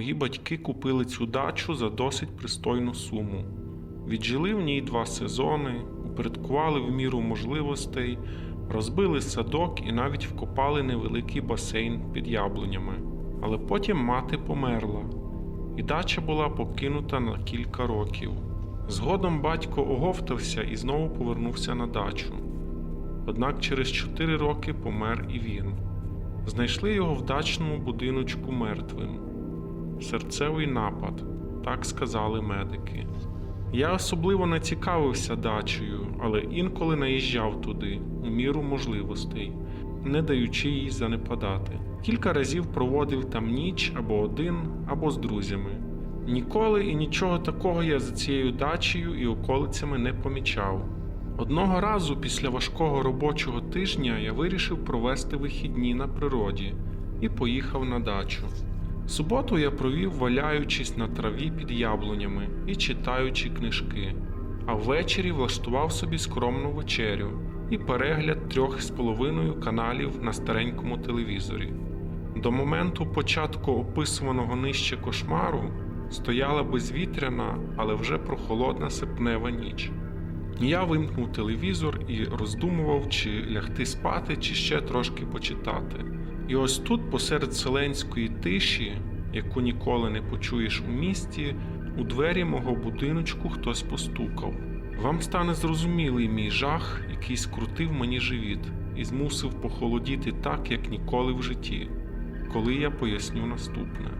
мої батьки купили цю дачу за досить пристойну суму. Віджили в ній два сезони, упорядкували в міру можливостей, розбили садок і навіть вкопали невеликий басейн під яблунями. Але потім мати померла, і дача була покинута на кілька років. Згодом батько оговтався і знову повернувся на дачу. Однак через чотири роки помер і він. Знайшли його в дачному будиночку мертвим. Серцевий напад, так сказали медики. Я особливо не цікавився дачею, але інколи наїжджав туди, у міру можливостей, не даючи їй занепадати. Кілька разів проводив там ніч або один, або з друзями. Ніколи і нічого такого я за цією дачею і околицями не помічав. Одного разу після важкого робочого тижня я вирішив провести вихідні на природі і поїхав на дачу. Суботу я провів, валяючись на траві під яблунями і читаючи книжки, а ввечері влаштував собі скромну вечерю і перегляд трьох з половиною каналів на старенькому телевізорі. До моменту початку описуваного нижче кошмару стояла безвітряна, але вже прохолодна серпнева ніч. Я вимкнув телевізор і роздумував, чи лягти спати, чи ще трошки почитати. І ось тут, посеред селенської тиші, яку ніколи не почуєш у місті, у двері мого будиночку хтось постукав. Вам стане зрозумілий мій жах, який скрутив мені живіт, і змусив похолодіти так, як ніколи в житті, коли я поясню наступне.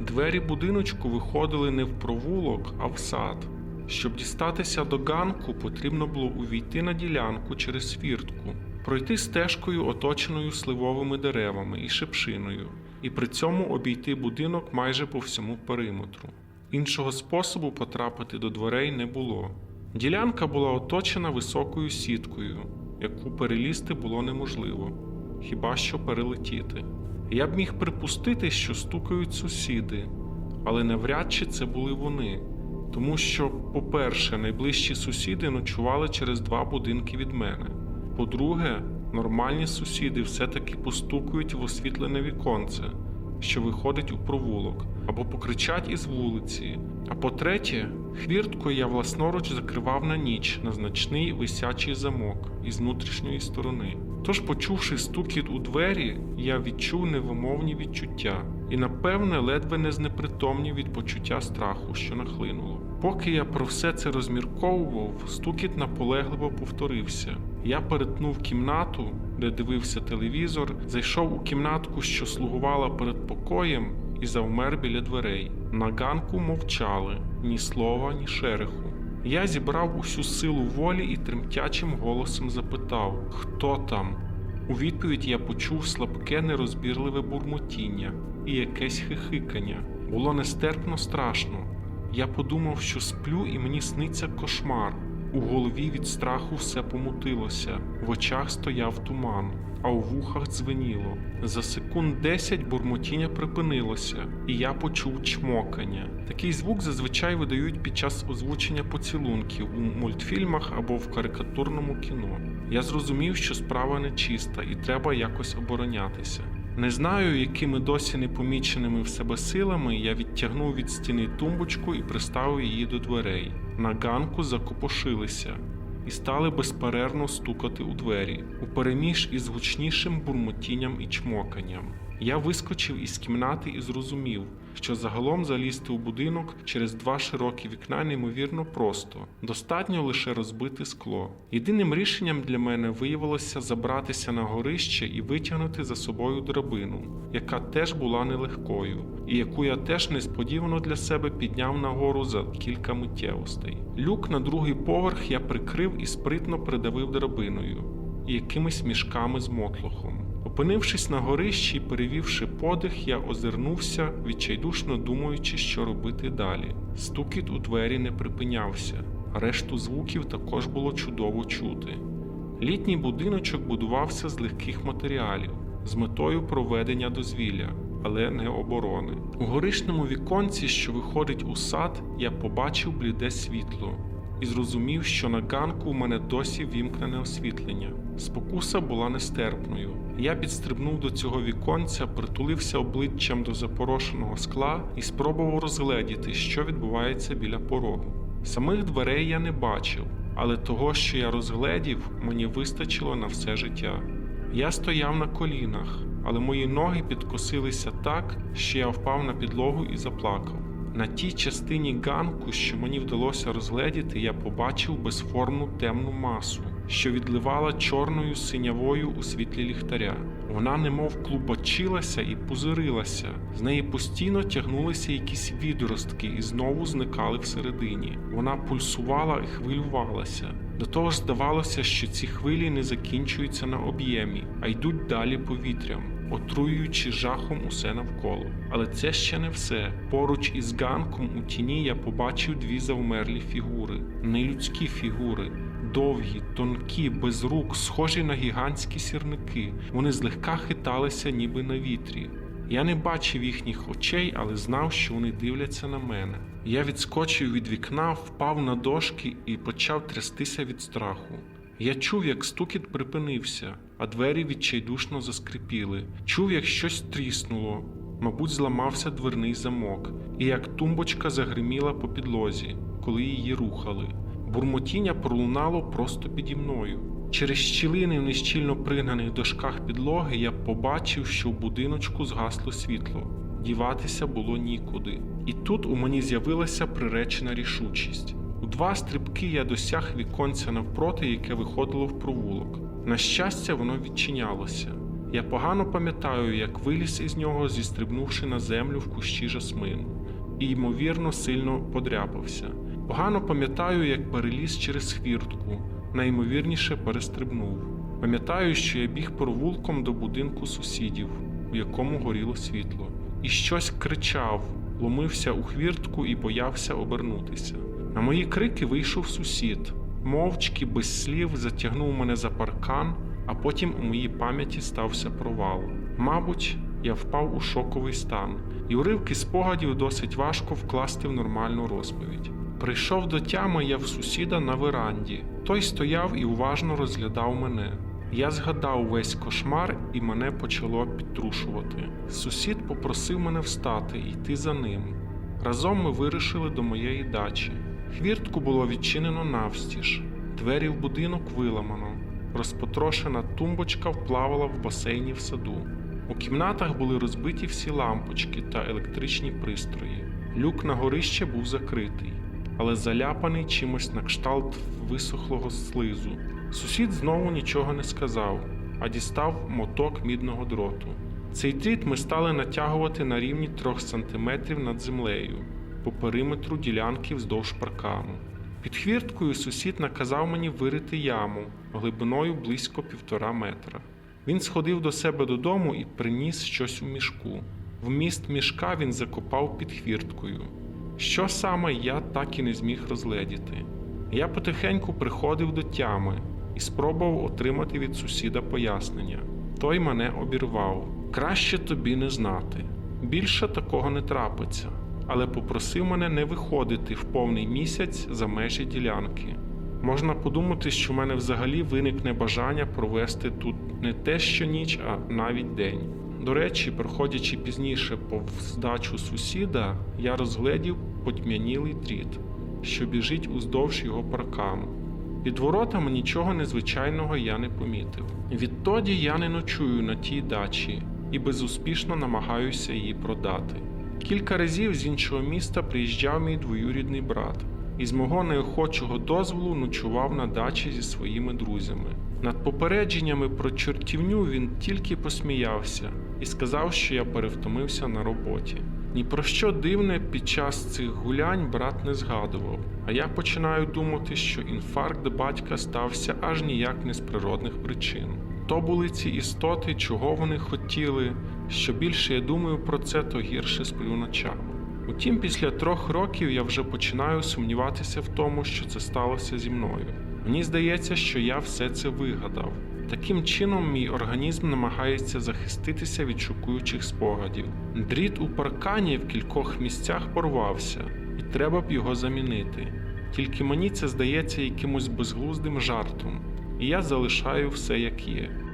Двері будиночку виходили не в провулок, а в сад. Щоб дістатися до ганку, потрібно було увійти на ділянку через фіртку, пройти стежкою, оточеною сливовими деревами і шипшиною, і при цьому обійти будинок майже по всьому периметру. Іншого способу потрапити до дверей не було. Ділянка була оточена високою сіткою, яку перелізти було неможливо, хіба що перелетіти. Я б міг припустити, що стукають сусіди, але навряд чи це були вони. Тому що, по-перше, найближчі сусіди ночували через два будинки від мене. По-друге, нормальні сусіди все-таки постукують в освітлене віконце, що виходить у провулок, або покричать із вулиці. А по-третє, хвірткою я власноруч закривав на ніч на значний висячий замок із внутрішньої сторони. Тож, почувши стукіт у двері, я відчув невимовні відчуття і, напевне, ледве не знепритомнів від почуття страху, що нахлинуло. Поки я про все це розмірковував, стукіт наполегливо повторився. Я перетнув кімнату, де дивився телевізор, зайшов у кімнатку, що слугувала перед покоєм, і завмер біля дверей. На ганку мовчали ні слова, ні шереху. Я зібрав усю силу волі і тремтячим голосом запитав: Хто там? У відповідь я почув слабке нерозбірливе бурмотіння і якесь хихикання. Було нестерпно страшно. Я подумав, що сплю, і мені сниться кошмар. У голові від страху все помутилося, в очах стояв туман, а у вухах дзвеніло. За секунд десять бурмотіння припинилося, і я почув чмокання. Такий звук зазвичай видають під час озвучення поцілунків у мультфільмах або в карикатурному кіно. Я зрозумів, що справа нечиста і треба якось оборонятися. Не знаю, якими досі непоміченими в себе силами я відтягнув від стіни тумбочку і приставив її до дверей. На ганку закопошилися і стали безперервно стукати у двері, упереміж із гучнішим бурмотінням і чмоканням. Я вискочив із кімнати і зрозумів, що загалом залізти у будинок через два широкі вікна неймовірно просто, достатньо лише розбити скло. Єдиним рішенням для мене виявилося забратися на горище і витягнути за собою драбину, яка теж була нелегкою, і яку я теж несподівано для себе підняв нагору за кілька миттєвостей. Люк на другий поверх я прикрив і спритно придавив драбиною і якимись мішками з мотлохом. Опинившись на горищі і перевівши подих, я озирнувся, відчайдушно думаючи, що робити далі. Стукіт у двері не припинявся, решту звуків також було чудово чути. Літній будиночок будувався з легких матеріалів з метою проведення дозвілля, але не оборони. У горишному віконці, що виходить у сад, я побачив бліде світло. І зрозумів, що на ганку у мене досі вімкнене освітлення. Спокуса була нестерпною. Я підстрибнув до цього віконця, притулився обличчям до запорошеного скла і спробував розгледіти, що відбувається біля порогу. Самих дверей я не бачив, але того, що я розгледів, мені вистачило на все життя. Я стояв на колінах, але мої ноги підкосилися так, що я впав на підлогу і заплакав. На тій частині ганку, що мені вдалося розгледіти, я побачив безформну темну масу, що відливала чорною синявою у світлі ліхтаря. Вона немов клубочилася і пузирилася, з неї постійно тягнулися якісь відростки і знову зникали всередині. Вона пульсувала і хвилювалася. До того ж здавалося, що ці хвилі не закінчуються на об'ємі, а йдуть далі повітрям, отруюючи жахом усе навколо. Але це ще не все. Поруч із ганком у тіні я побачив дві завмерлі фігури, нелюдські фігури. Довгі, тонкі, без рук, схожі на гігантські сірники. Вони злегка хиталися, ніби на вітрі. Я не бачив їхніх очей, але знав, що вони дивляться на мене. Я відскочив від вікна, впав на дошки і почав трястися від страху. Я чув, як стукіт припинився, а двері відчайдушно заскрипіли. Чув, як щось тріснуло, мабуть, зламався дверний замок, і як тумбочка загриміла по підлозі, коли її рухали. Бурмотіння пролунало просто піді мною. Через щілини в нещільно пригнаних дошках підлоги я побачив, що в будиночку згасло світло. Діватися було нікуди. І тут у мені з'явилася приречена рішучість. У два стрибки я досяг віконця навпроти, яке виходило в провулок. На щастя, воно відчинялося. Я погано пам'ятаю, як виліз із нього, зістрибнувши на землю в кущі жасмину, і ймовірно сильно подряпався. Погано пам'ятаю, як переліз через хвіртку, найімовірніше перестрибнув. Пам'ятаю, що я біг провулком до будинку сусідів, у якому горіло світло, і щось кричав, ломився у хвіртку і боявся обернутися. На мої крики вийшов сусід, мовчки, без слів, затягнув мене за паркан, а потім у моїй пам'яті стався провал. Мабуть, я впав у шоковий стан, і уривки спогадів досить важко вкласти в нормальну розповідь. Прийшов до тями я в сусіда на веранді. Той стояв і уважно розглядав мене. Я згадав весь кошмар і мене почало підтрушувати. Сусід попросив мене встати і йти за ним. Разом ми вирушили до моєї дачі. Хвіртку було відчинено навстіж, двері в будинок виламано. Розпотрошена тумбочка вплавала в басейні в саду. У кімнатах були розбиті всі лампочки та електричні пристрої. Люк на горище був закритий, але заляпаний чимось на кшталт висохлого слизу. Сусід знову нічого не сказав, а дістав моток мідного дроту. Цей дріт ми стали натягувати на рівні трьох сантиметрів над землею по периметру ділянки вздовж паркану. Під хвірткою сусід наказав мені вирити яму глибиною близько півтора метра. Він сходив до себе додому і приніс щось у мішку. Вміст мішка він закопав під хвірткою. Що саме я так і не зміг розгледіти. Я потихеньку приходив до тями і спробував отримати від сусіда пояснення. Той мене обірвав. Краще тобі не знати. Більше такого не трапиться, але попросив мене не виходити в повний місяць за межі ділянки. Можна подумати, що в мене взагалі виникне бажання провести тут не те що ніч, а навіть день. До речі, проходячи пізніше повз дачу сусіда, я розгледів потьмянілий дріт, що біжить уздовж його паркану. Під воротами нічого незвичайного я не помітив. Відтоді я не ночую на тій дачі і безуспішно намагаюся її продати. Кілька разів з іншого міста приїжджав мій двоюрідний брат, і з мого неохочого дозволу ночував на дачі зі своїми друзями. Над попередженнями про чортівню він тільки посміявся і сказав, що я перевтомився на роботі. Ні про що дивне під час цих гулянь брат не згадував, а я починаю думати, що інфаркт батька стався аж ніяк не з природних причин. То були ці істоти, чого вони хотіли. Що більше я думаю про це, то гірше сплю ночами. Утім, після трьох років я вже починаю сумніватися в тому, що це сталося зі мною. Мені здається, що я все це вигадав. Таким чином, мій організм намагається захиститися від шокуючих спогадів. Дріт у паркані в кількох місцях порвався, і треба б його замінити. Тільки мені це здається якимось безглуздим жартом, і я залишаю все як є.